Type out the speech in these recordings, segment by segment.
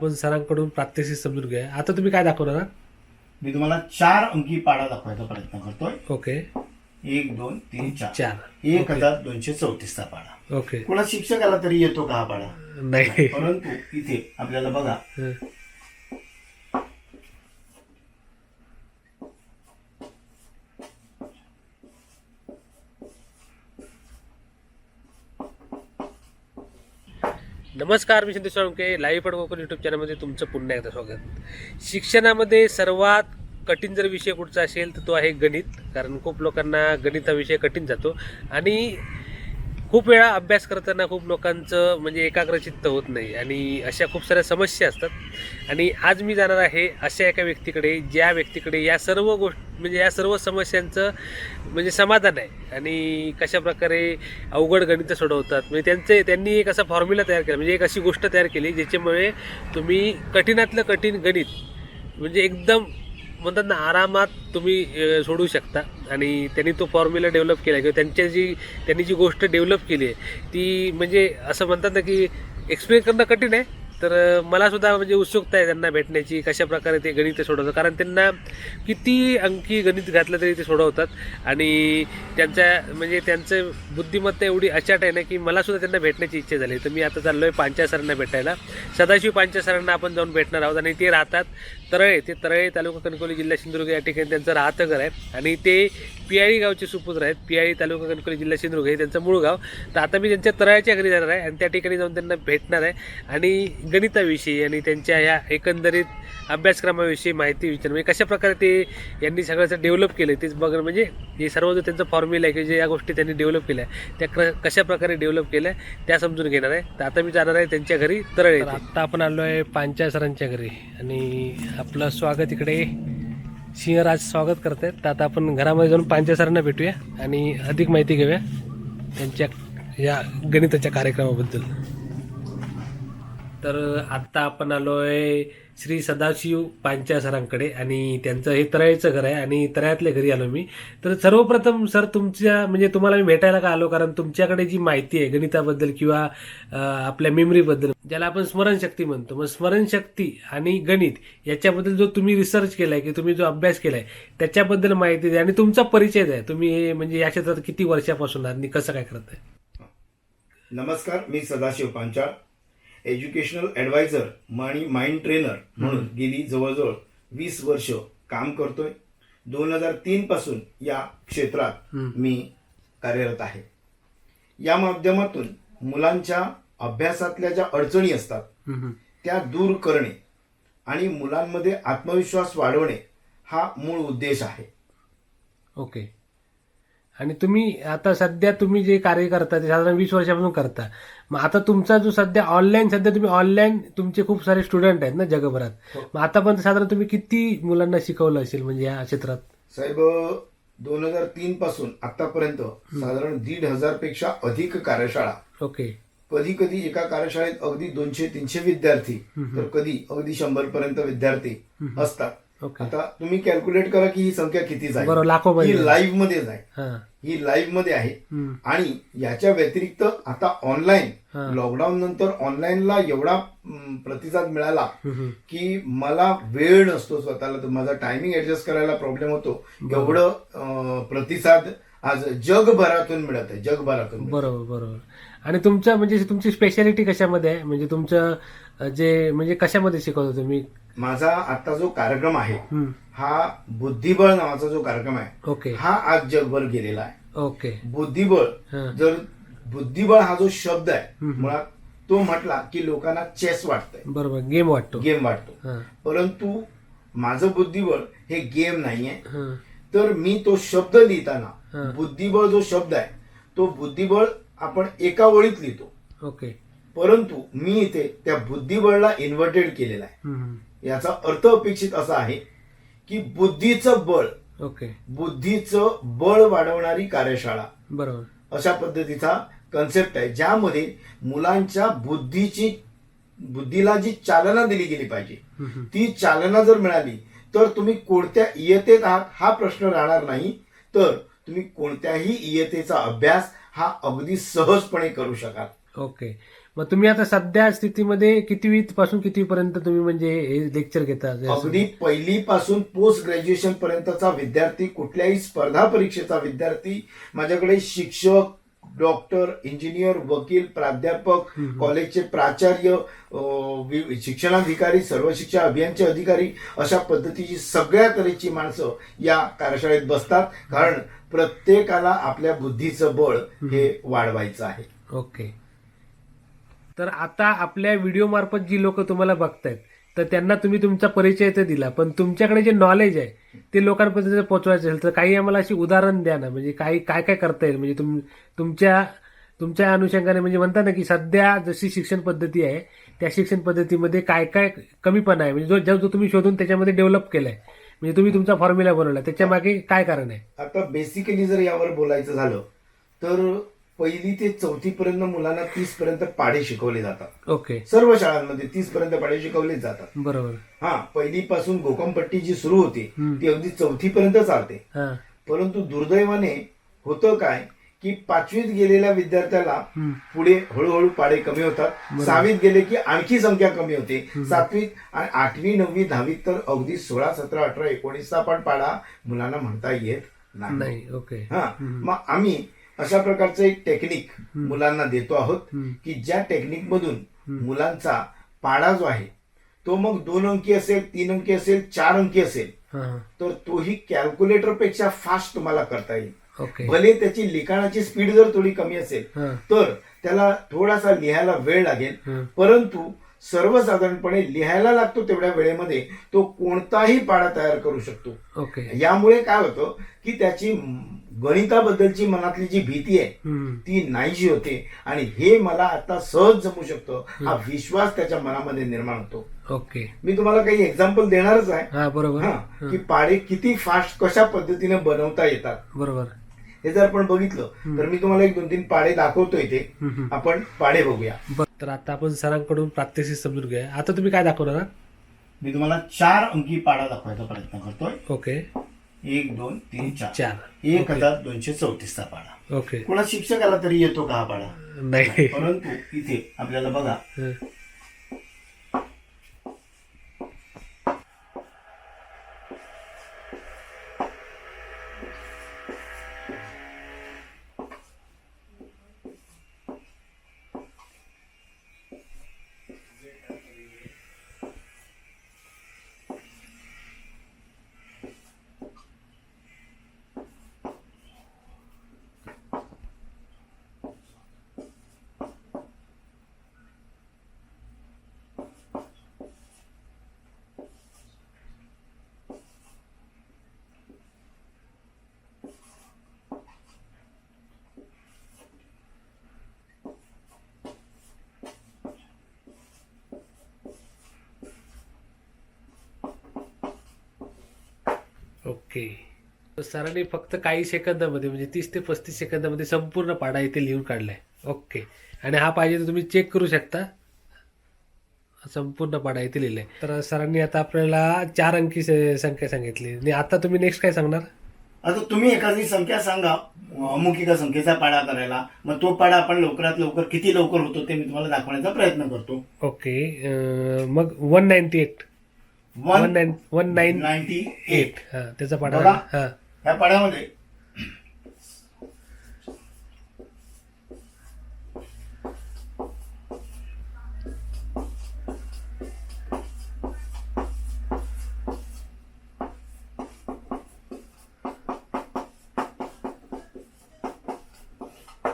आपण सरांकडून प्रात्यक्षिक समजून घ्या आता तुम्ही काय दाखवणार आहात? मी तुम्हाला चार अंकी पाडा दाखवायचा प्रयत्न करतोय. ओके. एक दोन तीन चार. चार. एक. हजार दोनशे चौतीसचा पाडा. ओके. कोणा शिक्षकाला तरी येतो का हा पाडा? नाही. परंतु इथे आपल्याला बघा. हं. नमस्कार मी सिद्धेश्वर उमके. लाईव्ह पण कोकण यूट्यूब चॅनलमध्ये तुमचं पुन्हा एकदा स्वागत. शिक्षणामध्ये सर्वात कठीण जर विषय कुठचा असेल तर तो आहे गणित. कारण खूप लोकांना गणित हा विषय कठीण जातो. आणि खूप वेळा अभ्यास करताना खूप लोकांचं म्हणजे एकाग्रचित्त होत नाही आणि अशा खूप साऱ्या समस्या असतात. आणि आज मी जाणार आहे अशा एका व्यक्तीकडे ज्या व्यक्तीकडे या सर्व गोष्ट म्हणजे या सर्व समस्यांचं म्हणजे समाधान आहे. आणि कशा प्रकारे अवघड गणितं सोडवतात. म्हणजे त्यांचे त्यांनी एक असा फॉर्म्युला तयार केला. म्हणजे एक अशी गोष्ट तयार केली ज्याच्यामुळे तुम्ही कठीणातलं कठीण गणित म्हणजे एकदम म्हणतात ना आरामात तुम्ही सोडू सोडवू शकता. आणि त्यांनी तो फॉर्म्युला डेव्हलप केला किंवा त्यांच्या जी त्यांनी जी गोष्ट डेव्हलप केली आहे ती म्हणजे असं म्हणतात ना की एक्सप्लेन करणं कठीण आहे तर मला सुद्धा म्हणजे उत्सुकता आहे त्यांना भेटण्याची कशा प्रकारे ते गणित सोडवतात. कारण त्यांना किती अंकी गणित घातलं तरी ते सोडवतात. आणि त्यांच्या म्हणजे त्यांचं बुद्धिमत्ता एवढी अचाट आहे ना की मला सुद्धा त्यांना भेटण्याची इच्छा झाली. तर मी आता चाललो आहे पांच्या सरांना भेटायला. सदाशिव पांच्या सरांना आपण जाऊन भेटणार आहोत आणि ते राहतात तरळे ते तरळे तालुका कणकोली जिल्हा सिंधुदुर्ग या ठिकाणी त्यांचं राहतं घर आहे. आणि ते पियाळी गावचे सुपुत्र आहेत. पियाळी तालुका कणकोली जिल्हा सिंधुदुर्ग हे त्यांचं मूळ गाव. तर आता मी त्यांच्या तरळ्याच्या घरी जाणार आहे आणि त्या ठिकाणी जाऊन त्यांना भेटणार आहे. आणि गणिताविषयी आणि त्यांच्या ह्या एकंदरीत अभ्यासक्रमाविषयी माहिती विचार म्हणजे कशा प्रकारे ते यांनी सगळ्याचं डेव्हलप केलं तेच बघणं. म्हणजे हे सर्व जो त्यांचा फॉर्म्युला आहे की जे या गोष्टी त्यांनी डेव्हलप केल्या त्या क कशाप्रकारे डेव्हलप केल्या त्या समजून घेणार आहे. तर आता मी जाणार आहे त्यांच्या घरी तरळे आता आपण आलो आहे पांचाळ सरांच्या घरी. आणि आपलं स्वागत इकडे. सिंहराज स्वागत करत आहेत. तर आता आपण घरामध्ये जाऊन पांचे सरांना भेटूया आणि अधिक माहिती घेऊया त्यांच्या या गणिताच्या कार्यक्रमाबद्दल. तर आत्ता आपण आलोय श्री सदाशिव पांच्या सरांकडे आणि त्यांचं हे तराईचं घर आहे आणि तरायातल्या घरी आलो मी. तर सर्वप्रथम सर तुमच्या म्हणजे तुम्हाला मी भेटायला का आलो? कारण तुमच्याकडे जी माहिती आहे गणिताबद्दल किंवा आपल्या मेमरीबद्दल ज्याला आपण स्मरणशक्ती म्हणतो. मग स्मरणशक्ती आणि गणित याच्याबद्दल जो तुम्ही रिसर्च केलाय की तुम्ही जो अभ्यास केलाय त्याच्याबद्दल माहिती द्या आणि तुमचा परिचय द्या. तुम्ही हे म्हणजे या क्षेत्रात किती वर्षापासून आणि कसं काय करताय? नमस्कार मी सदाशिव पांचाळ. एज्युकेशनल ऍडवायझर आणि माइंड ट्रेनर म्हणून गेली जवळजवळ वीस वर्ष काम करतोय. दोन हजार तीन पासून या क्षेत्रात. मी कार्यरत आहे. या माध्यमातून मुलांच्या अभ्यासातल्या ज्या अडचणी असतात. त्या दूर करणे आणि मुलांमध्ये आत्मविश्वास वाढवणे हा मूळ उद्देश आहे. ओके. आणि तुम्ही आता सध्या तुम्ही जे कार्य करता ते साधारण वीस वर्षापासून करता. मग आता तुमचा जो सध्या ऑनलाईन सध्या तुम्ही ऑनलाईन तुमचे खूप सारे स्टुडंट आहेत ना जगभरात. हो. मग आतापर्यंत साधारण तुम्ही किती मुलांना शिकवलं असेल म्हणजे या क्षेत्रात? साहेब दोन हजार तीन पासून आतापर्यंत साधारण दीड हजारपेक्षा अधिक कार्यशाळा. ओके. कधी कधी एका कार्यशाळेत अगदी दोनशे तीनशे विद्यार्थी. तर कधी अगदी शंभर पर्यंत विद्यार्थी. असतात. ओके आता तुम्ही कॅल्क्युलेट करा की ही संख्या किती जाईल. बरोबर लाखो ही लाईव्हमध्ये जाईल. हा. लाईव्हमध्ये आहे. आणि याच्या व्यतिरिक्त आता ऑनलाईन. लॉकडाऊन नंतर ऑनलाईनला एवढा प्रतिसाद मिळाला. की मला वेळ नसतो स्वतःला. माझा टायमिंग ऍडजस्ट करायला प्रॉब्लेम होतो. एवढं प्रतिसाद आज जगभरातून मिळत आहे. जगभरातून. बरोबर बरोबर. आणि तुमचं म्हणजे तुमची स्पेशालिटी कशामध्ये आहे? म्हणजे तुमचं जे म्हणजे कशामध्ये शिकवतो तुम्ही? माझा आता जो कार्यक्रम आहे. हा बुद्धिबळ नावाचा जो कार्यक्रम आहे ओके. हा आज जगभर गेलेला आहे. ओके. बुद्धिबळ. जर बुद्धिबळ हा जो शब्द आहे. मुळात तो म्हटला की लोकांना चेस वाटतंय. बरोबर. गेम वाटतो. गेम वाटतो. परंतु माझं बुद्धिबळ हे गेम नाहीये. तर मी तो शब्द लिहिताना. बुद्धिबळ जो शब्द आहे तो बुद्धिबळ आपण एका ओळीत लिहितो. ओके. परंतु मी इथे त्या बुद्धिबळला इन्व्हर्टेड केलेला आहे. याचा अर्थ अपेक्षित असा आहे की बुद्धीचं बळ ओके. बुद्धीचं बळ वाढवणारी कार्यशाळा बरोबर. अशा पद्धतीचा कन्सेप्ट आहे ज्यामध्ये मुलांच्या बुद्धीची बुद्धीला जी चालना दिली गेली पाहिजे. ती चालना जर मिळाली तर तुम्ही कोणत्या इयतेत आहात हा प्रश्न राहणार नाही. तर तुम्ही कोणत्याही इयतेचा अभ्यास हा अगदी सहजपणे करू शकाल. ओके. मग तुम्ही आता सध्या स्थितीमध्ये कितवी पासून कितवी पर्यंत तुम्ही म्हणजे हे लेक्चर घेता? अगदी पहिलीपासून पोस्ट ग्रॅज्युएशन पर्यंतचा विद्यार्थी कुठल्याही स्पर्धा परीक्षेचा विद्यार्थी माझ्याकडे शिक्षक डॉक्टर इंजिनियर वकील प्राध्यापक कॉलेजचे प्राचार्य शिक्षणाधिकारी सर्व शिक्षण अभियानचे अधिकारी अशा पद्धतीची सगळ्या तऱ्हेची माणसं या कार्यशाळेत बसतात. कारण प्रत्येकाला आपल्या बुद्धीचं बळ हे वाढवायचं आहे. ओके. तर आता आपल्या व्हिडिओ मार्फत जी लोक तुम्हाला बघतायत तर त्यांना तुम्ही तुमचा परिचय तर दिला पण तुमच्याकडे जे नॉलेज आहे ते लोकांपर्यंत जर पोहोचवायचं असेल तर काही आम्हाला अशी उदाहरण द्या ना. म्हणजे काही काय काय करता येईल? म्हणजे तुम तुमच्या तुमच्या अनुषंगाने म्हणजे म्हणता ना की सध्या जशी शिक्षण पद्धती आहे त्या शिक्षण पद्धतीमध्ये काय काय कमीपणा आहे? म्हणजे जो जो जो तुम्ही शोधून त्याच्यामध्ये डेव्हलप केलाय म्हणजे तुम्ही तुमचा फॉर्म्युला बनवला त्याच्यामागे काय कारण आहे? आता बेसिकली जर यावर बोलायचं झालं तर पहिली ते चौथी पर्यंत मुलांना तीस पर्यंत पाढे शिकवले जातात. ओके. सर्व शाळांमध्ये तीस पर्यंत पाढे शिकवले जातात. बरोबर. हा पहिलीपासून गोकमपट्टी जी सुरू होती. ती अगदी चौथी पर्यंत चालते. परंतु दुर्दैवाने होतं काय की पाचवीत गेलेल्या विद्यार्थ्याला. पुढे हळूहळू पाडे कमी होतात. सहावीत गेले की आणखी संख्या कमी होते. सातवीत आणि आठवी नववी दहावीत तर अगदी सोळा सतरा अठरा एकोणीसचा पण पाडा मुलांना म्हणता येत नाही. ओके. हा. मग आम्ही अशा प्रकारचं एक टेक्निक मुलांना देतो आहोत की ज्या टेक्निक मधून मुलांचा पाडा जो आहे तो मग दोन अंकी असेल तीन अंकी असेल चार अंकी असेल तर तोही कॅल्क्युलेटरपेक्षा फास्ट तुम्हाला करता येईल. ओके भले त्याची लिखाणाची स्पीड जर थोडी कमी असेल हां. तर त्याला थोडासा लिहायला वेळ लागेल. परंतु सर्वसाधारणपणे लिहायला लागतो तेवढ्या वेळेमध्ये तो कोणताही पाडा तयार करू शकतो. ओके यामुळे काय होतं की त्याची गणिताबद्दलची मनातली जी भीती आहे हम्म. ती नाहीशी होते आणि हे मला आता सहज जमू शकतं. हा विश्वास त्याच्या मनामध्ये निर्माण होतो. ओके मी तुम्हाला काही एक्झाम्पल देणारच आहे. हा बरोबर. हा की पाडे किती फास्ट कशा पद्धतीने बनवता येतात. बरोबर. हे जर आपण बघितलं तर मी तुम्हाला एक दोन तीन पाडे दाखवतोय ते. आपण पाडे बघूया. तर आता आपण सरांकडून प्रात्यक्षिक समजून घ्या आता तुम्ही काय दाखवणार? मी तुम्हाला चार अंकी पाडा दाखवायचा प्रयत्न करतोय. ओके. एक दोन तीन चार. चार. एक हजार दोनशे चौतीसचा पाडा. ओके. कोणा शिक्षकाला तरी येतो का हा पाडा? नाही. परंतु इथे आपल्याला बघा. ओके. सरांनी फक्त काही सेकंदामध्ये म्हणजे तीस ते पस्तीस सेकंदामध्ये संपूर्ण पाडा इथे लिहून काढलाय. ओके. आणि हा पाहिजे तर तुम्ही चेक करू शकता. संपूर्ण पाडा इथे लिहिलाय. तर सरांनी आता आपल्याला चार अंकी संख्या सांगितली. आणि आता तुम्ही नेक्स्ट काय सांगणार? आता तुम्ही एखादी संख्या सांगा अमुक एका संख्येचा पाडा करायला. मग तो पाडा आपण लवकरात लवकर किती लवकर होतो ते मी तुम्हाला दाखवण्याचा प्रयत्न करतो. ओके. मग one ninety eight one nine one nine ninety eight हा त्याचा पाडा बघा. हा. ह्या पाड्यामध्ये.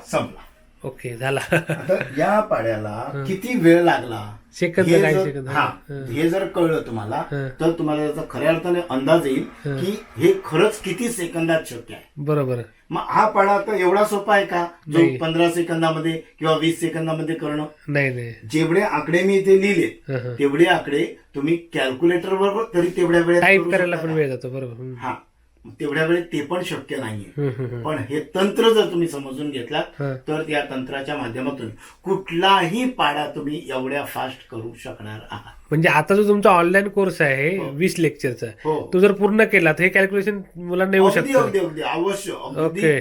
संपला. ओके झाला. आता या पाड्याला किती वेळ लागला? सेकंद हे जर- सेकंद हा हं. हे जर कळलं तुम्हाला हं. तर तुम्हाला याचा खऱ्या अर्थाने अंदाज येईल हं. की हे खरंच किती सेकंदात शक्य आहे बरोबर मग हा पाडा आता एवढा सोपा आहे का जो नाही. पंधरा सेकंदामध्ये किंवा वीस सेकंदामध्ये करणं नाही नाही जेवढे आकडे मी इथे लिहिले हं, हं. तेवढे आकडे तुम्ही कॅल्क्युलेटर बरोबर तरी तेवढ्या वेळेत टाईप करू करायला शकता पण का? वेळ जातो बरोबर हं. हा तेवढ्या वेळेत ते पण शक्य नाहीये. पण हे तंत्र जर तुम्ही समजून घेतलात. तर त्या तंत्राच्या माध्यमातून कुठलाही पाडा तुम्ही एवढ्या फास्ट करू शकणार आहात म्हणजे आता जो तुमचा ऑनलाईन कोर्स आहे हो. वीस लेक्चरचा हो तो जर पूर्ण केला तर हे कॅल्क्युलेशन मुलांना येऊ शकतं अवश्य.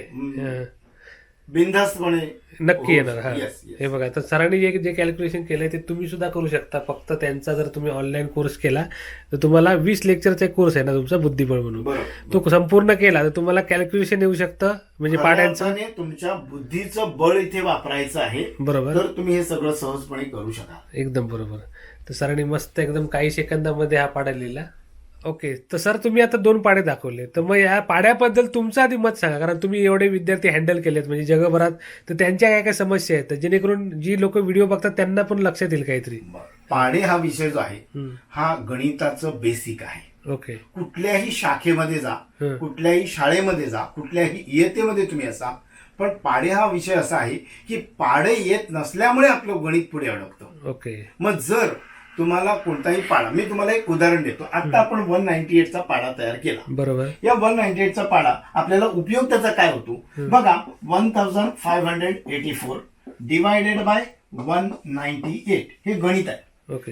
बिनधास्तपणे नक्की हो, येणार हा. yes, yes. हे बघा तर सरांनी जे जे कॅल्क्युलेशन केलंय ते तुम्ही सुद्धा करू शकता. फक्त त्यांचा जर तुम्ही ऑनलाईन कोर्स केला तर तुम्हाला वीस लेक्चरचा कोर्स आहे ना तुमचा बुद्धिबळ म्हणून. बरोबर तो संपूर्ण केला तर तुम्हाला कॅल्क्युलेशन येऊ शकतं म्हणजे खऱ्या पाड्यांचं अर्थाने तुमच्या बुद्धीचं बळ इथे वापरायचं आहे. बरोबर. तर तुम्ही हे सगळं सहजपणे करू शकाल. एकदम बरोबर. तर सरांनी मस्त एकदम काही सेकंदामध्ये हा पाडा लिहिला. ओके तर सर तुम्ही आता दोन पाडे दाखवले. तर मग या पाड्याबद्दल तुमचं आधी मत सांगा कारण तुम्ही एवढे विद्यार्थी हँडल केलेत म्हणजे जगभरात तर त्यांच्या काय काय समस्या आहेत? जेणेकरून जी लोक व्हिडिओ बघतात त्यांना पण लक्षात येईल काहीतरी. पाडे हा विषय जो आहे. हा गणिताचं बेसिक आहे. ओके कुठल्याही शाखेमध्ये जा. कुठल्याही शाळेमध्ये जा कुठल्याही इयतेमध्ये तुम्ही असा पण पाडे हा विषय असा आहे की पाडे येत नसल्यामुळे आपलं गणित पुढे अडकतं. ओके मग जर तुम्हाला कोणताही पाडा. मी तुम्हाला एक उदाहरण देतो. आता आपण वन नाईन्टी एटचा पाडा तयार केला. बरोबर. या वन नाईन्टी एटचा पाडा आपल्याला उपयोग त्याचा काय होतो? बघा one thousand five hundred eighty four divided by one ninety eight हे गणित आहे.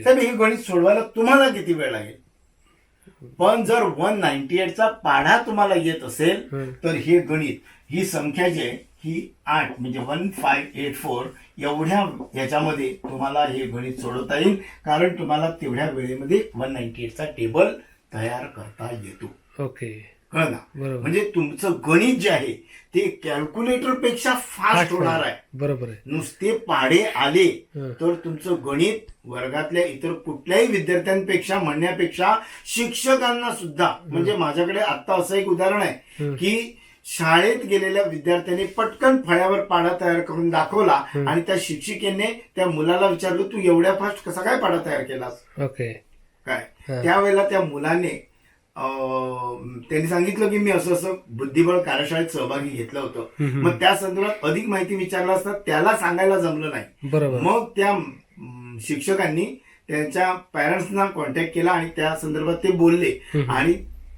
तर हे गणित सोडवायला तुम्हाला किती वेळ लागेल? पण जर वन नाईन्टी एटचा पाढा तुम्हाला येत असेल. तर हे गणित ही संख्या जी आहे ही आठ म्हणजे वन फाईव्ह एट फोर एवढ्या ह्याच्यामध्ये तुम्हाला हे गणित सोडवता येईल. कारण तुम्हाला तेवढ्या वेळेमध्ये वन नाईन्टी एटचा टेबल तयार करता येतो. ओके. कळलं ना? म्हणजे तुमचं गणित जे आहे ते कॅल्क्युलेटरपेक्षा फास्ट होणार आहे. बरोबर आहे. नुसते पाडे आले. तर तुमचं गणित वर्गातल्या इतर कुठल्याही विद्यार्थ्यांपेक्षा म्हणण्यापेक्षा शिक्षकांना सुद्धा म्हणजे माझ्याकडे आता असं एक उदाहरण आहे. की शाळेत गेलेल्या विद्यार्थ्याने पटकन फळ्यावर पाडा तयार करून दाखवला. आणि त्या शिक्षिकेने त्या मुलाला विचारलं तू एवढ्या फास्ट कसा काय पाडा तयार केलास ओके काय. त्यावेळेला त्या मुलाने त्यांनी सांगितलं की मी असं असं बुद्धिबळ कार्यशाळेत सहभागी घेतलं होतं. मग त्या संदर्भात अधिक माहिती विचारलं असता त्याला सांगायला जमलं नाही मग त्या शिक्षकांनी त्यांच्या पॅरेंट्सना कॉन्टॅक्ट केला आणि त्या संदर्भात ते बोलले. आणि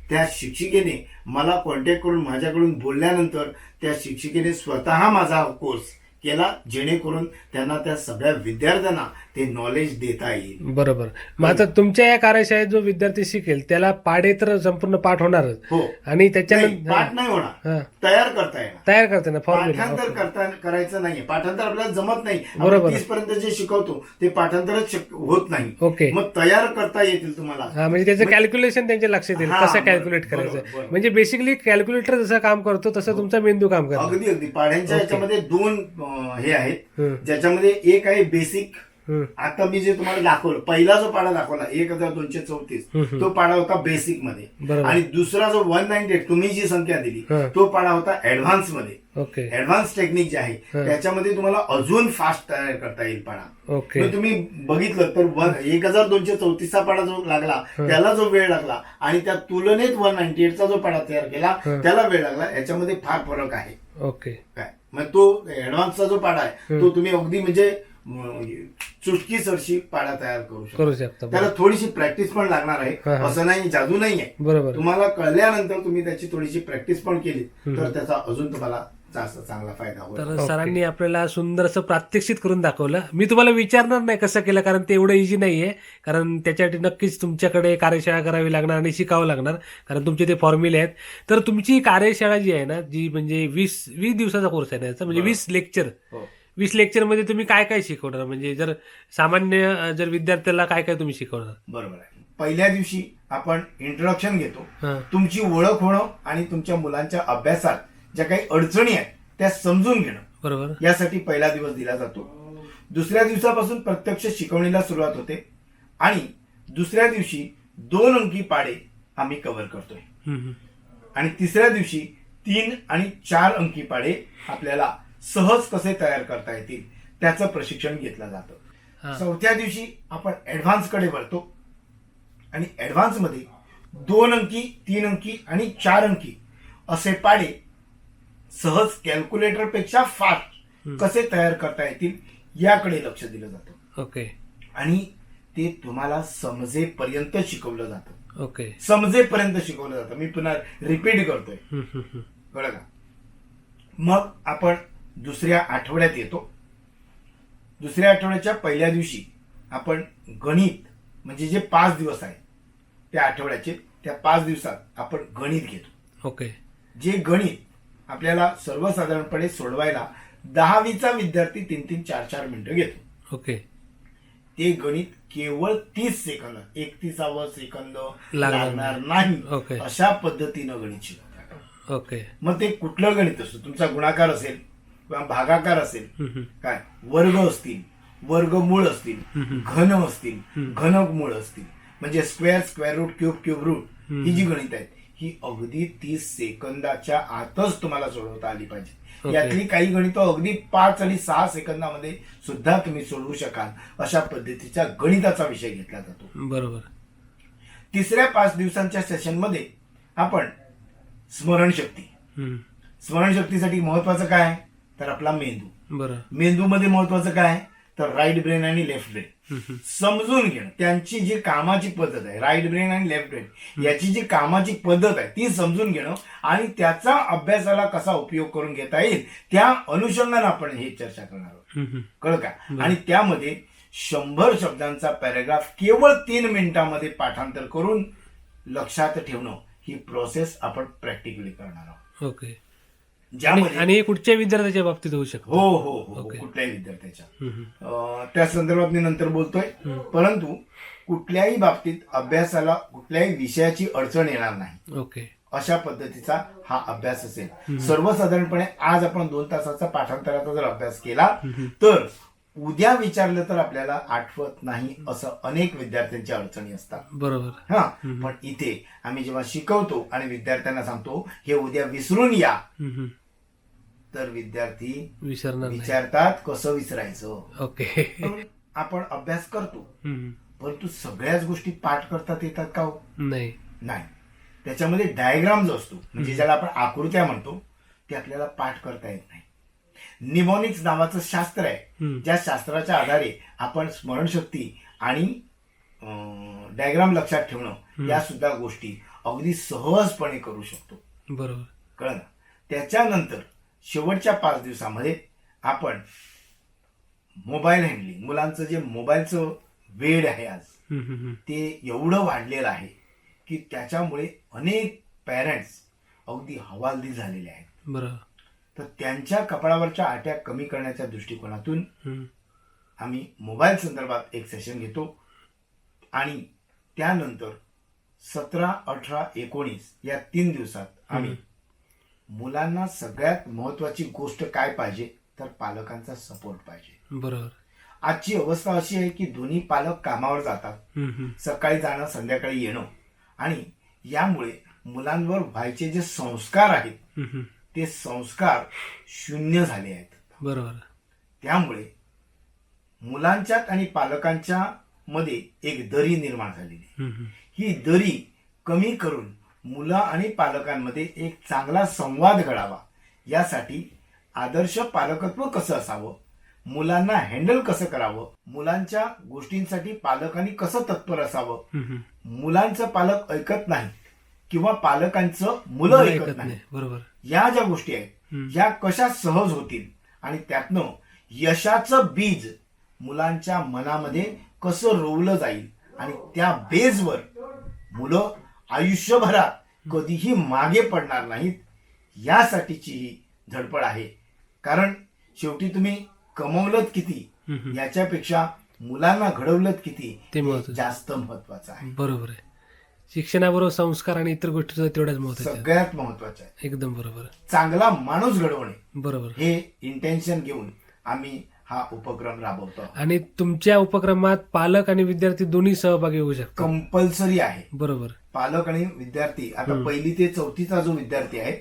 त्या शिक्षिकेने मला कॉन्टॅक्ट करून माझ्याकडून बोलल्यानंतर त्या शिक्षिकेने स्वतः माझा कोर्स केला जेणेकरून त्यांना त्या सगळ्या विद्यार्थ्यांना ते नॉलेज देता येईल. बरोबर. मग आता तुमच्या या कार्यशाळेत जो विद्यार्थी शिकेल त्याला पाडे तर संपूर्ण पाठ होणारच. हो. आणि नाही, त्याच्यानंतर पाठ नाही होणार. हा. तयार करता येणार. तयार करते ना पाठांतर करता करायचं नाहीये. पाठांतर आपल्याला जमत नाही. बरोबर. पर्यंत जे शिकवतो ते पाठांतरच होत नाही. ओके. मग तयार करता येतील तुम्हाला. हा म्हणजे त्याचं कॅल्क्युलेशन त्यांच्या लक्षात येईल. हा, कसं कॅल्क्युलेट करायचं. म्हणजे बेसिकली कॅल्क्युलेटर जसं काम करतो तसं तुमचा मेंदू काम करतो अगदी अगदी. पाढ्यांच्या ओके. याच्यामध्ये दोन हे आहेत. ज्याच्यामध्ये एक आहे बेसिक आता मी जे तुम्हाला दाखवलं पहिला जो पाडा दाखवला एक हजार दोनशे चौतीस. तो पाडा होता बेसिकमध्ये. आणि दुसरा जो वन नाईन्टी तुम्ही जी संख्या दिली. तो पाडा होता ऍडव्हान्समध्ये ओके ऍडव्हान्स टेक्निक जे आहे. त्याच्यामध्ये तुम्हाला अजून फास्ट तयार करता येईल पाडा तुम्ही बघितलं तर एक हजार दोनशे चौतीसचा पाडा जो लागला त्याला जो वेळ लागला आणि त्या तुलनेत वन नाईन्टी एटचा जो पाडा तयार केला. त्याला वेळ लागला याच्यामध्ये फार फरक आहे ओके काय मग तो ऍडव्हान्सचा जो पाडा आहे. तो तुम्ही अगदी म्हणजे अं, चुटकी सरशी पाडा तयार करू शकता करू शकता त्याला. थोडीशी प्रॅक्टिस पण लागणार आहे. असं नाही जादू नाही आहे बरोबर तुम्हाला कळल्यानंतर तुम्ही त्याची थोडीशी प्रॅक्टिस पण केली. तर त्याचा अजून तुम्हाला जास्त चांगला फायदा होईल तर. सरांनी आपल्याला सुंदर असं प्रात्यक्षित करून दाखवलं मी तुम्हाला विचारणार नाही कसं केलं कारण ते एवढं इझी नाहीये कारण त्याच्यासाठी नक्कीच तुमच्याकडे कार्यशाळा करावी लागणार आणि शिकावं लागणार कारण तुमचे ते फॉर्म्युले आहेत तर तुमची कार्यशाळा जी आहे ना जी म्हणजे वीस वीस दिवसाचा कोर्स आहे ना याचा म्हणजे. वीस लेक्चर. वीस लेक्चरमध्ये तुम्ही काय काय शिकवणार? म्हणजे जर सामान्य जर विद्यार्थ्याला काय काय तुम्ही शिकवणार? बरोबर आहे. पहिल्या दिवशी आपण इंट्रोडक्शन घेतो. तुमची ओळख होणं आणि तुमच्या मुलांच्या अभ्यासात ज्या काही अडचणी आहेत त्या समजून घेणं. बरोबर. यासाठी पहिला दिवस दिला जातो. दुसऱ्या दिवसापासून प्रत्यक्ष शिकवणीला सुरुवात होते आणि दुसऱ्या दिवशी दोन अंकी पाडे आम्ही कव्हर करतोय. आणि तिसऱ्या दिवशी तीन आणि चार अंकी पाडे आपल्याला सहज कसे तयार करता येतील त्याचं प्रशिक्षण घेतलं जातं. चौथ्या दिवशी आपण ऍडव्हान्सकडे वळतो. आणि ऍडव्हान्समध्ये दोन अंकी तीन अंकी आणि चार अंकी असे पाडे सहज कॅल्क्युलेटरपेक्षा फास्ट. कसे तयार करता येतील याकडे लक्ष दिलं जातं. ओके. आणि ते तुम्हाला समजेपर्यंत शिकवलं जातं. ओके. समजेपर्यंत शिकवलं जातं. मी पुन्हा रिपीट करतोय. कळलं का? मग आपण दुसऱ्या आठवड्यात येतो. दुसऱ्या आठवड्याच्या पहिल्या दिवशी आपण गणित म्हणजे जे पाच दिवस आहेत त्या आठवड्याचे त्या पाच दिवसात आपण गणित घेतो. ओके. जे गणित आपल्याला सर्वसाधारणपणे सोडवायला दहावीचा विद्यार्थी तीन तीन चार चार मिनिटं घेतो. ओके. ते गणित केवळ तीस सेकंद एकतीसावं सेकंद लागणार नाही. ओके. अशा पद्धतीनं गणित शिकवतात. ओके. मग ते कुठलं गणित असतो? तुमचा गुणाकार असेल किंवा भागाकार असेल. काय? वर्ग असतील वर्गमूळ असतील घन असतील घनमूळ असतील. म्हणजे square square root cube cube root ही जी गणित आहेत ही अगदी तीस सेकंदाच्या आतच तुम्हाला सोडवता आली पाहिजे. यातली काही गणित अगदी पाच आणि सहा सेकंदामध्ये सुद्धा तुम्ही सोडवू शकाल अशा पद्धतीच्या गणिताचा विषय घेतला जातो. बरोबर. तिसऱ्या पाच दिवसांच्या सेशनमध्ये आपण स्मरणशक्ती. स्मरणशक्तीसाठी महत्वाचं काय आहे? तर आपला मेंदू. बरं. मेंदूमध्ये महत्वाचं काय? आहे? तर राईट ब्रेन आणि लेफ्ट ब्रेन. समजून घेणं. त्यांची जी कामाची पद्धत आहे राईट ब्रेन आणि लेफ्ट ब्रेन याची जी कामाची पद्धत आहे ती समजून घेणं आणि त्याचा अभ्यासाला कसा उपयोग करून घेता येईल त्या अनुषंगाने आपण हे चर्चा करणार आहोत. कळ का? आणि त्यामध्ये शंभर शब्दांचा पॅराग्राफ केवळ तीन मिनिटांमध्ये पाठांतर करून लक्षात ठेवणं ही प्रोसेस आपण प्रॅक्टिकली करणार आहोत. ओके ज्यामध्ये आणि हे कुठच्या विद्यार्थ्याच्या बाबतीत होऊ शकतो? हो हो हो ओके. कुठल्याही विद्यार्थ्याच्या. अं, त्या संदर्भात मी नंतर बोलतोय. परंतु कुठल्याही बाबतीत अभ्यासाला कुठल्याही विषयाची अडचण येणार नाही. ओके. अशा पद्धतीचा हा अभ्यास असेल. सर्वसाधारणपणे आज आपण दोन तासाचा पाठांतराचा जर अभ्यास केला तर उद्या विचारलं तर आपल्याला आठवत नाही असं अनेक विद्यार्थ्यांच्या अडचणी असतात. बरोबर. हा पण इथे आम्ही जेव्हा शिकवतो आणि विद्यार्थ्यांना सांगतो हे उद्या विसरून या. तर विद्यार्थी विसरणार नाही. विचारतात कसं विसरायचं? ओके. पण आपण अभ्यास करतो. हम्म. परंतु सगळ्याच गोष्टी पाठ करतात येतात का हो? नाही. नाही. त्याच्यामध्ये डायग्राम जो असतो. म्हणजे ज्याला आपण आकृत्या म्हणतो ते आपल्याला पाठ करता येत नाही. निमॉनिक्स नावाचं शास्त्र आहे. ज्या शास्त्राच्या आधारे आपण स्मरणशक्ती आणि डायग्राम लक्षात ठेवणं या सुद्धा गोष्टी अगदी सहजपणे करू शकतो. बरोबर. कळलं? त्याच्यानंतर शेवटच्या पाच दिवसामध्ये आपण मोबाईल हँडलिंग मुलांचं जे मोबाईलचं वेळ आहे आज. ते एवढं वाढलेलं आहे की त्याच्यामुळे अनेक पॅरेंट्स अगदी हवालदिल झालेले आहेत. बरोबर. तर त्यांच्या कपाळावरच्या आट्या कमी करण्याच्या दृष्टिकोनातून. आम्ही मोबाईल संदर्भात एक सेशन घेतो आणि त्यानंतर सतरा अठरा एकोणीस या तीन दिवसात आम्ही मुलांना सगळ्यात महत्वाची गोष्ट काय पाहिजे तर पालकांचा सपोर्ट पाहिजे बरोबर आजची अवस्था अशी आहे की दोन्ही पालक कामावर जातात. सकाळी जाणं संध्याकाळी येणं आणि यामुळे मुलांवर व्हायचे जे संस्कार आहेत. ते संस्कार शून्य झाले आहेत बरोबर त्यामुळे मुलांच्यात आणि पालकांच्या मध्ये एक दरी निर्माण झालेली. ही दरी कमी करून मुलं आणि पालकांमध्ये एक चांगला संवाद घडावा यासाठी आदर्श पालकत्व कसं असावं मुलांना हँडल कसं करावं मुलांच्या गोष्टींसाठी पालकांनी कसं तत्पर असावं. मुलांचं पालक ऐकत नाही किंवा पालकांचं मुलं ऐकत नाही. बरोबर. या ज्या गोष्टी आहेत या कशा सहज होतील? आणि त्यातनं यशाचं बीज मुलांच्या मनामध्ये कसं रोवलं जाईल? आणि त्या बेजवर मुलं आयुष्यभरात कधीही मागे पडणार नाहीत यासाठीची ही धडपड आहे. कारण शेवटी तुम्ही कमवलत किती. याच्यापेक्षा मुलांना घडवलत किती. जास्त महत्वाचं आहे. बरोबर आहे. शिक्षणाबरोबर संस्कार आणि इतर गोष्टी सुद्धा तेवढ्याच महत्त्वाच्या. सगळ्यात महत्वाचं आहे. एकदम बरोबर. चांगला माणूस घडवणे बरोबर. हे इंटेन्शन घेऊन आम्ही हा उपक्रम राबवतो आणि तुमच्या उपक्रमात पालक आणि विद्यार्थी दोन्ही सहभागी होऊ शकतात. कंपल्सरी आहे. बरोबर. पालक आणि विद्यार्थी. आता पहिली ते चौथीचा जो विद्यार्थी आहे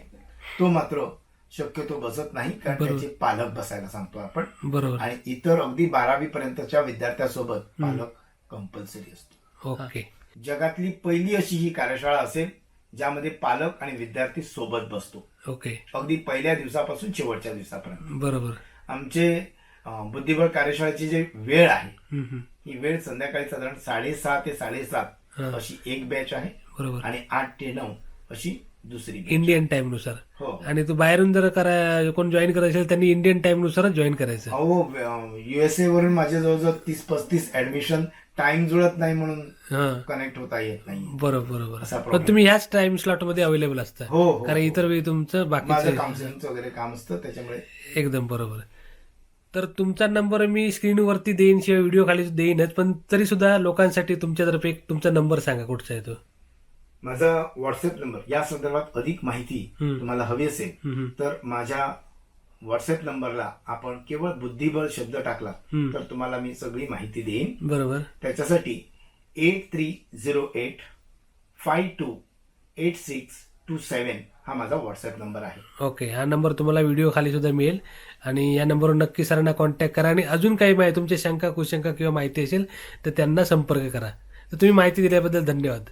तो मात्र शक्यतो बसत नाही कारण बरोबर. त्याचे पालक बसायला सांगतो आपण. बरोबर. आणि इतर अगदी बारावी पर्यंतच्या विद्यार्थ्यासोबत पालक कंपल्सरी असतो. ओके. जगातली पहिली अशी ही कार्यशाळा असेल ज्यामध्ये पालक आणि विद्यार्थी सोबत बसतो. ओके. अगदी पहिल्या दिवसापासून शेवटच्या दिवसापर्यंत. बरोबर. आमचे बुद्धिबळ कार्यशाळेची जी वेळ आहे. ही वेळ संध्याकाळी साधारण साडेसहा ते साडेसात हा. अशी एक बॅच आहे बरोबर. आणि आठ ते नऊ अशी दुसरी बॅच. इंडियन टाइमनुसार. हो. आणि तो बाहेरून जर करा कोण जॉईन करायचं असेल त्यांनी इंडियन टाइम नुसारच जॉईन करायचं. अहो युएसए वरून माझे जवळजवळ तीस पस्तीस ऍडमिशन टाइम जुळत नाही म्हणून कनेक्ट होता येत नाही. बरोबर बरोबर. पण. तुम्ही ह्याच टाइम स्लॉटमध्ये अवेलेबल असता. हो हो, कारण हो. इतर वेळी तुमचं काउन्सिलिंगचं वगैरे काम असतं त्याच्यामुळे. एकदम बरोबर. तर तुमचा नंबर मी स्क्रीनवरती देईन शिवाय व्हिडिओ खाली देईनच पण तरी सुद्धा लोकांसाठी तुमच्यातर्फे एक तुमचा नंबर सांगा कुठचा आहे तो? माझा व्हॉट्सअप नंबर या संदर्भात अधिक माहिती. तुम्हाला हवी असेल तर माझ्या व्हॉट्सअप नंबरला आपण केवळ बुद्धिबळ शब्द टाकला. तर तुम्हाला मी सगळी माहिती देईन. बरोबर. त्याच्यासाठी eight three zero eight five two eight six two seven हा माझा व्हॉट्सअप नंबर आहे. ओके हा नंबर तुम्हाला व्हिडिओ खाली सुद्धा मिळेल. आणि या नंबरवर नक्की सरांना कॉन्टॅक्ट करा. आणि अजून काही माहिती तुमची शंका कुशंका किंवा माहिती असेल तर त्यांना संपर्क करा. तर तुम्ही माहिती दिल्याबद्दल धन्यवाद.